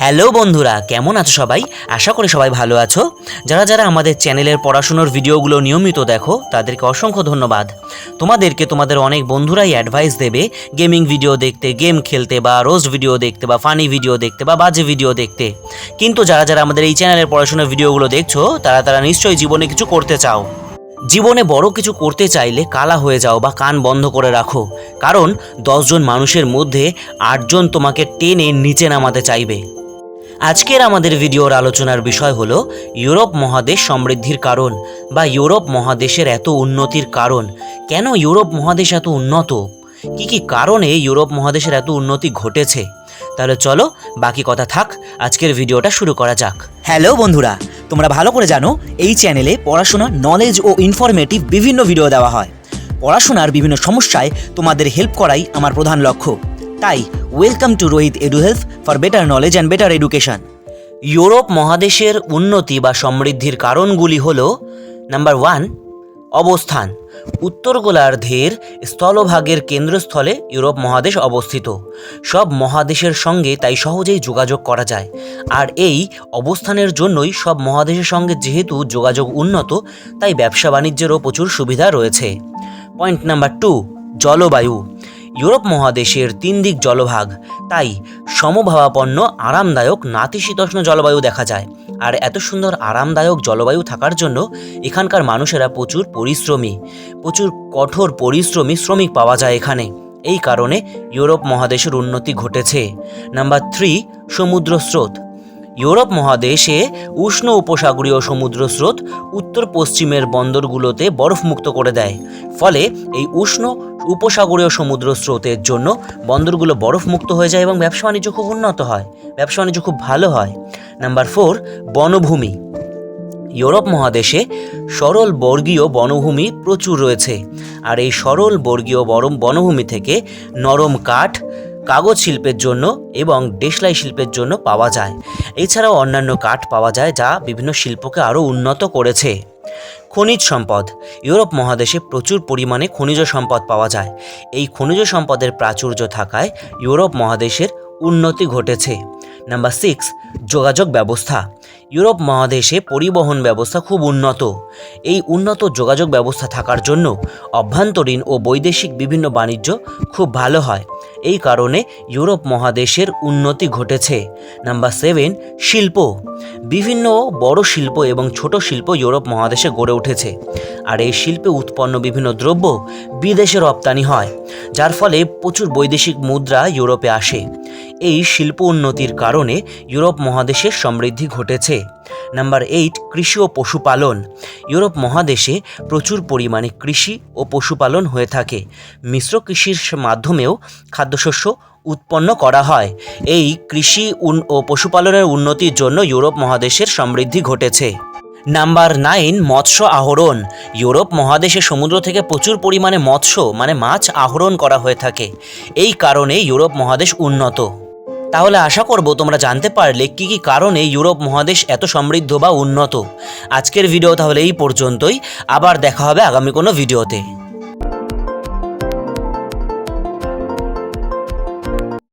Hello বন্ধুরা, কেমন আছো সবাই? আশা করি সবাই ভালো আছো। যারা যারা আমাদের চ্যানেলের পড়াশুনোর ভিডিওগুলো নিয়মিত দেখো, তাদেরকে অসংখ্য ধন্যবাদ। তোমাদেরকে তোমাদের অনেক বন্ধুরাই অ্যাডভাইস দেবে গেমিং ভিডিও দেখতে গেম খেলতে, বা রোস্ট ভিডিও দেখতে, বা ফানি ভিডিও দেখতে, বা বাজে ভিডিও দেখতে। কিন্তু যারা যারা আমাদের এই চ্যানেলের পড়াশোনার ভিডিওগুলো দেখছ, তারা তারা নিশ্চয়ই জীবনে কিছু করতে চাও। জীবনে বড় কিছু করতে চাইলে কালা হয়ে যাও বা কান বন্ধ করে রাখো। কারণ দশজন মানুষের মধ্যে আটজন তোমাকে টেনে নিচে নামাতে চাইবে। আজকের আমাদের ভিডিওর আলোচনার বিষয় হলো ইউরোপ মহাদেশ সমৃদ্ধির কারণ বা ইউরোপ মহাদেশের এত উন্নতির কারণ। কেন ইউরোপ মহাদেশ এত উন্নত? কি কি কারণে ইউরোপ মহাদেশের এত উন্নতি ঘটেছে? তাহলে চলো বাকি কথা থাক আজকের ভিডিওটা শুরু করা যাক। হ্যালো বন্ধুরা তোমরা ভালো করে জানো এই চ্যানেলে পড়াশোনা নলেজ ও ইনফরমেটিভ বিভিন্ন ভিডিও দেওয়া হয়। পড়াশোনার বিভিন্ন সমস্যায় তোমাদের হেল্প করাই আমার প্রধান লক্ষ্য। তাই welcome to Rohit edu help for better knowledge and better education Europe মহাদেশের উন্নতি বা সমৃদ্ধির কারণগুলি হল নাম্বার ওয়ান অবস্থান। উত্তর গোলার্ধের স্থলভাগের কেন্দ্রস্থলে ইউরোপ মহাদেশ অবস্থিত। সব মহাদেশের সঙ্গে তাই সহজেই যোগাযোগ করা যায়। আর এই অবস্থানের জন্যই সব মহাদেশের সঙ্গে যেহেতু যোগাযোগ উন্নত, তাই ব্যবসা বাণিজ্যেরও প্রচুর সুবিধা রয়েছে। পয়েন্ট নাম্বার টু, জলবায়ু। ইউরোপ মহাদেশের তিন দিক জলভাগ। তাই সমভাবাপন্ন, আরামদায়ক, নাতিশীতোষ্ণ জলবায়ু দেখা যায়। আর এত সুন্দর আরামদায়ক জলবায়ু থাকার জন্য এখানকার মানুষেরা প্রচুর পরিশ্রমী, প্রচুর কঠোর পরিশ্রমী শ্রমিক পাওয়া যায় এখানে। এই কারণে ইউরোপ মহাদেশের উন্নতি ঘটেছে। নাম্বার থ্রি, সমুদ্র স্রোত। ইউরোপ মহাদেশে উষ্ণ উপসাগরীয় সমুদ্র স্রোত উত্তর পশ্চিমের বন্দরগুলোতে বরফমুক্ত করে দেয়। ফলে এই উষ্ণ উপসাগরীয় সমুদ্র স্রোতের জন্য বন্দরগুলো বরফমুক্ত হয়ে যায় এবং ব্যবসা বাণিজ্য খুব উন্নত হয়। ব্যবসা বাণিজ্য খুব ভালো হয়। নাম্বার ফোর, বনভূমি। ইউরোপ মহাদেশে সরল বর্গীয় বনভূমি প্রচুর রয়েছে। আর এই সরল বর্গীয় বরম, বনভূমি থেকে নরম কাঠ কাগজ শিল্পের জন্য এবং দেশলাই শিল্পের জন্য পাওয়া যায়। এছাড়াও অন্যান্য কাঠ পাওয়া যায় যা বিভিন্ন শিল্পকে আরও উন্নত করেছে। খনিজ সম্পদ। ইউরোপ মহাদেশে প্রচুর পরিমাণে খনিজ সম্পদ পাওয়া যায়। এই খনিজ সম্পদের প্রাচুর্য থাকায় ইউরোপ মহাদেশের উন্নতি ঘটেছে। নাম্বার সিক্স, যোগাযোগ ব্যবস্থা। ইউরোপ মহাদেশে পরিবহন ব্যবস্থা খুব উন্নত। এই উন্নত যোগাযোগ ব্যবস্থা থাকার জন্য অভ্যন্তরীণ ও বৈদেশিক বিভিন্ন বাণিজ্য খুব ভালো হয়। এই কারণে ইউরোপ মহাদেশের উন্নতি ঘটেছে। নাম্বার সেভেন, শিল্প। বিভিন্ন বড় শিল্প এবং ছোট শিল্প ইউরোপ মহাদেশে গড়ে উঠেছে। আর এই শিল্পে উৎপন্ন বিভিন্ন দ্রব্য বিদেশে রপ্তানি হয়, যার ফলে প্রচুর বৈদেশিক মুদ্রা ইউরোপে আসে। এই শিল্প উন্নতির কারণে ইউরোপ মহাদেশের সমৃদ্ধি ঘটেছে। নাম্বার এইট কৃষি ও পশুপালন। ইউরোপ মহাদেশে প্রচুর পরিমাণে কৃষি ও পশুপালন হয়ে থাকে। মিশ্র কৃষির মাধ্যমেও খাদ্যশস্য উৎপন্ন করা হয়। এই কৃষি ও পশুপালনের উন্নতির জন্য ইউরোপ মহাদেশের সমৃদ্ধি ঘটেছে। নাম্বার নাইন মৎস্য আহরণ। ইউরোপ মহাদেশে সমুদ্র থেকে প্রচুর পরিমাণে মৎস্য মানে মাছ আহরণ করা হয়ে থাকে। এই কারণে ইউরোপ মহাদেশ উন্নত। তাহলে আশা করব তোমরা জানতে পারলে কি কি কারণে ইউরোপ মহাদেশ এত সমৃদ্ধ বা উন্নত। আজকের ভিডিও তাহলে এই পর্যন্তই। আবার দেখা হবে আগামী কোনো ভিডিওতে।